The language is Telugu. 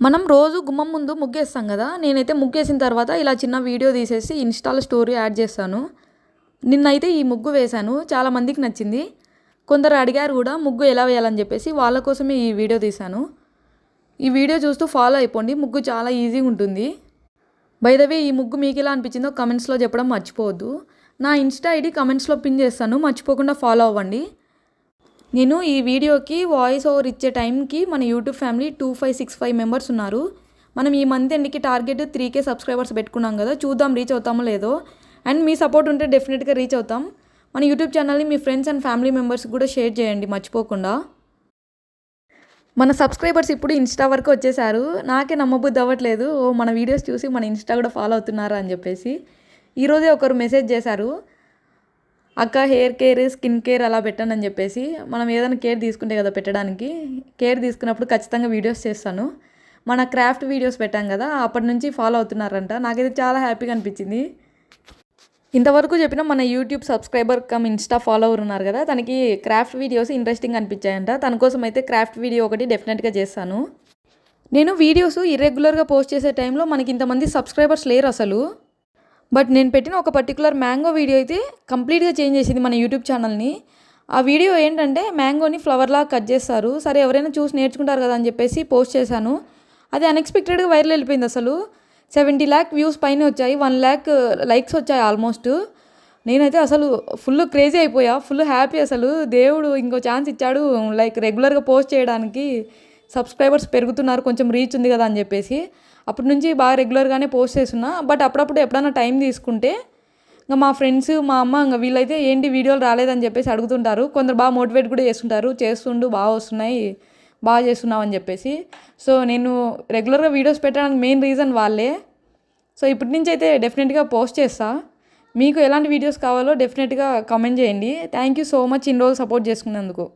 మనం రోజు గుమ్మం ముందు ముగ్గేస్తాం కదా నేనైతే ముగ్గేసిన తర్వాత ఇలా చిన్న వీడియో తీసేసి ఇన్స్టాలో స్టోరీ యాడ్ చేస్తాను. నిన్నైతే ఈ ముగ్గు వేశాను చాలా మందికి నచ్చింది. కొందరు అడిగారు కూడా ముగ్గు ఎలా వేయాలని చెప్పేసి వాళ్ళ కోసమే ఈ వీడియో తీశాను. ఈ వీడియో చూస్తూ ఫాలో అయిపోండి ముగ్గు చాలా ఈజీగా ఉంటుంది. బైదవే ఈ ముగ్గు మీకు ఎలా అనిపించిందో కమెంట్స్లో చెప్పడం మర్చిపోవద్దు. నా ఇన్స్టా ఐడి కమెంట్స్లో పిన్ చేస్తాను మర్చిపోకుండా ఫాలో అవ్వండి. నేను ఈ వీడియోకి వాయిస్ ఓవర్ ఇచ్చే టైంకి మన YouTube family two five six five members ఉన్నారు. మనం ఈ మంత్ ఎండ్కి టార్గెట్ త్రీ కే సబ్స్క్రైబర్స్ పెట్టుకున్నాం కదా చూద్దాం రీచ్ అవుతామో లేదో. అండ్ మీ సపోర్ట్ ఉంటే డెఫినెట్గా రీచ్ అవుతాం. మన యూట్యూబ్ ఛానల్ని మీ ఫ్రెండ్స్ అండ్ ఫ్యామిలీ మెంబర్స్ కూడా షేర్ చేయండి మర్చిపోకుండా. మన సబ్స్క్రైబర్స్ ఇప్పుడు ఇన్స్టా వరకు వచ్చేసారు. నాకే నమ్మబుద్ధి అవ్వట్లేదు. ఓ మన వీడియోస్ చూసి మన ఇన్స్టా కూడా ఫాలో అవుతున్నారా అని చెప్పేసి. ఈరోజే ఒకరు మెసేజ్ చేశారు. అక్క హెయిర్ కేర్ స్కిన్ కేర్ అలా పెట్టండి అని చెప్పేసి మనం ఏదైనా కేర్ తీసుకుంటే కదా పెట్టడానికి. కేర్ తీసుకున్నప్పుడు ఖచ్చితంగా వీడియోస్ చేస్తాను. మన క్రాఫ్ట్ వీడియోస్ పెట్టాం కదా అప్పటి నుంచి ఫాలో అవుతున్నారంట. నాకైతే చాలా హ్యాపీగా అనిపించింది. ఇంతవరకు చెప్పిన మన YouTube subscriber cum insta follower ఉన్నారు కదా తనకి క్రాఫ్ట్ వీడియోస్ ఇంట్రెస్టింగ్ అనిపించాయంట. తన కోసం అయితే క్రాఫ్ట్ వీడియో ఒకటి డెఫినెట్గా చేస్తాను. నేను వీడియోస్ ఇర్రెగ్యులర్గా పోస్ట్ చేసే టైంలో మనకి ఇంతమంది సబ్స్క్రైబర్స్ లేరు అసలు. బట్ నేను పెట్టిన ఒక పర్టికులర్ మ్యాంగో వీడియో అయితే కంప్లీట్గా చేంజ్ చేసింది మన యూట్యూబ్ ఛానల్ని ఆ వీడియో ఏంటంటే మ్యాంగోని ఫ్లవర్లా కట్ చేస్తారు. సరే ఎవరైనా చూసి నేర్చుకుంటారు కదా అని చెప్పేసి పోస్ట్ చేశాను. అది అన్ఎక్స్పెక్టెడ్గా వైరల్ వెళ్ళిపోయింది అసలు. సెవెంటీ ల్యాక్ వ్యూస్ పైన వచ్చాయి. వన్ ల్యాక్ లైక్స్ వచ్చాయి ఆల్మోస్ట్ నేనైతే అసలు ఫుల్ క్రేజీ అయిపోయా. ఫుల్ హ్యాపీ అసలు. దేవుడు ఇంకో ఛాన్స్ ఇచ్చాడు లైక్ రెగ్యులర్గా పోస్ట్ చేయడానికి. సబ్స్క్రైబర్స్ పెరుగుతున్నారు కొంచెం రీచ్ ఉంది కదా అని చెప్పేసి. అప్పటి నుంచి బాగా రెగ్యులర్గానే పోస్ట్ చేస్తున్నా. బట్ అప్పుడప్పుడు ఎప్పుడైనా టైం తీసుకుంటే ఇంకా మా ఫ్రెండ్స్ మా అమ్మ ఇంకా వీళ్ళైతే ఏంటి వీడియోలు రాలేదని చెప్పేసి అడుగుతుంటారు. కొందరు బాగా మోటివేట్ కూడా చేస్తుంటారు. చేస్తుండు బాగా వస్తున్నాయి బాగా చేస్తున్నావు అని చెప్పేసి. సో నేను రెగ్యులర్గా వీడియోస్ పెట్టడానికి మెయిన్ రీజన్ వాళ్ళే. సో ఇప్పటి నుంచి అయితే డెఫినెట్గా పోస్ట్ చేస్తా. మీకు ఎలాంటి వీడియోస్ కావాలో డెఫినెట్గా కమెంట్ చేయండి. థ్యాంక్ యూ సో మచ్ ఇన్ని రోజులు సపోర్ట్ చేసుకున్నందుకు.